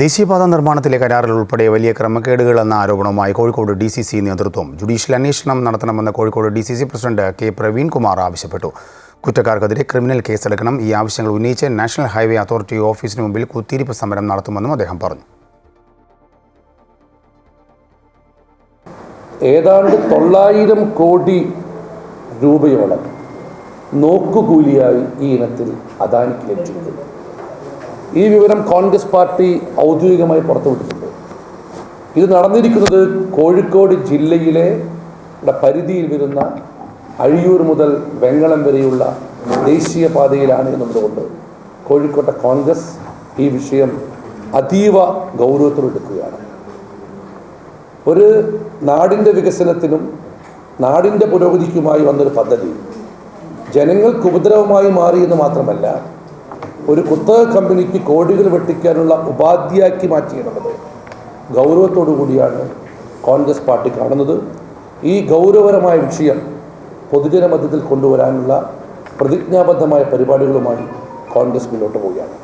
ദേശീയപാത നിർമ്മാണത്തിലെ കരാറിൽ ഉൾപ്പെടെ വലിയ ക്രമക്കേടുകൾ എന്ന ആരോപണവുമായി കോഴിക്കോട് ഡി സി സി നേതൃത്വം ജുഡീഷ്യൽ അന്വേഷണം നടത്തണമെന്ന് Kozhikode D C C president K Praveenkumar ആവശ്യപ്പെട്ടു. കുറ്റക്കാർക്കെതിരെ ക്രിമിനൽ കേസെടുക്കണം ഈ ആവശ്യങ്ങൾ ഉന്നയിച്ച് നാഷണൽ ഹൈവേ അതോറിറ്റി ഓഫീസിന് മുമ്പിൽ കുത്തിയിരിപ്പ് സമരം നടത്തുമെന്നും അദ്ദേഹം പറഞ്ഞു. ഏതാണ്ട് തൊള്ളായിരം കോടി രൂപയോളം നോക്കുകൂലിയായി ഈ ഇനത്തിൽ അദാനിക്ക് ലഭിച്ചിട്ടുണ്ട് ഈ വിവരം കോൺഗ്രസ് പാർട്ടി ഔദ്യോഗികമായി പുറത്തുവിട്ടിട്ടുണ്ട്. ഇത് നടന്നിരിക്കുന്നത് കോഴിക്കോട് ജില്ലയിലെ പരിധിയിൽ വരുന്ന അഴിയൂർ മുതൽ വെങ്ങളം വരെയുള്ള ദേശീയപാതയിലാണ് എന്നുള്ളതുകൊണ്ട് കോഴിക്കോട്ടെ കോൺഗ്രസ് ഈ വിഷയം അതീവ ഗൗരവത്തിലെടുക്കുകയാണ് ഒരു നാടിന്റെ വികസനത്തിനും നാടിന്റെ പുരോഗതിക്കുമായി വന്നൊരു പദ്ധതി ജനങ്ങൾക്ക് ഉപദ്രവമായി മാറിയെന്ന് മാത്രമല്ല ഒരു കുത്തക കമ്പനിക്ക് കോടികൾ വെട്ടിക്കാനുള്ള ഉപാധിയാക്കി മാറ്റിയെന്നുള്ളത് ഗൗരവത്തോടു കൂടിയാണ് കോൺഗ്രസ് പാർട്ടി കാണുന്നത്. ഈ ഗൗരവപരമായ വിഷയം പൊതുജനമധ്യത്തിൽ കൊണ്ടുവരാനുള്ള പ്രതിജ്ഞാബദ്ധമായ പരിപാടികളുമായി കോൺഗ്രസ് മുന്നോട്ട് പോവുകയാണ്.